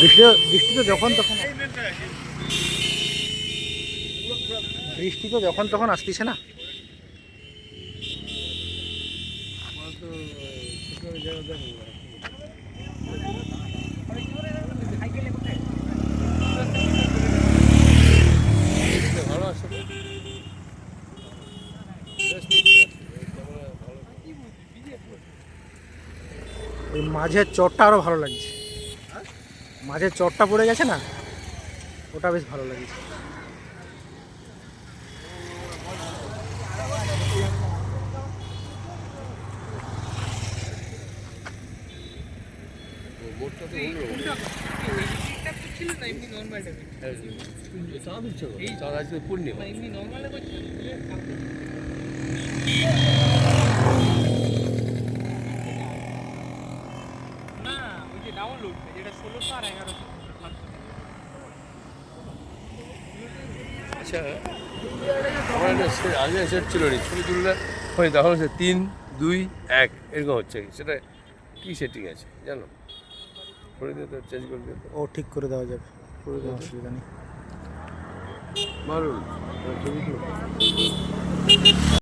বৃষ্টি তো যখন তখন বৃষ্টি তো যখন তখন আসতেছে না। মাঝের চটটা আরও ভালো লাগছে। মাঝের চটটা পড়ে গেছে না ওটা বেশ ভালো লাগছে বোটটা আচ্ছা আমার একটা আগে সেট ছিল তুললে হয় হচ্ছে তিন দুই এক এরকম হচ্ছে সেটা কি সেটিং আছে জানো? করে দিতে চেঞ্জ করে দিতে ও ঠিক করে দেওয়া যাবে। কোনো অসুবিধা নেই। তুলো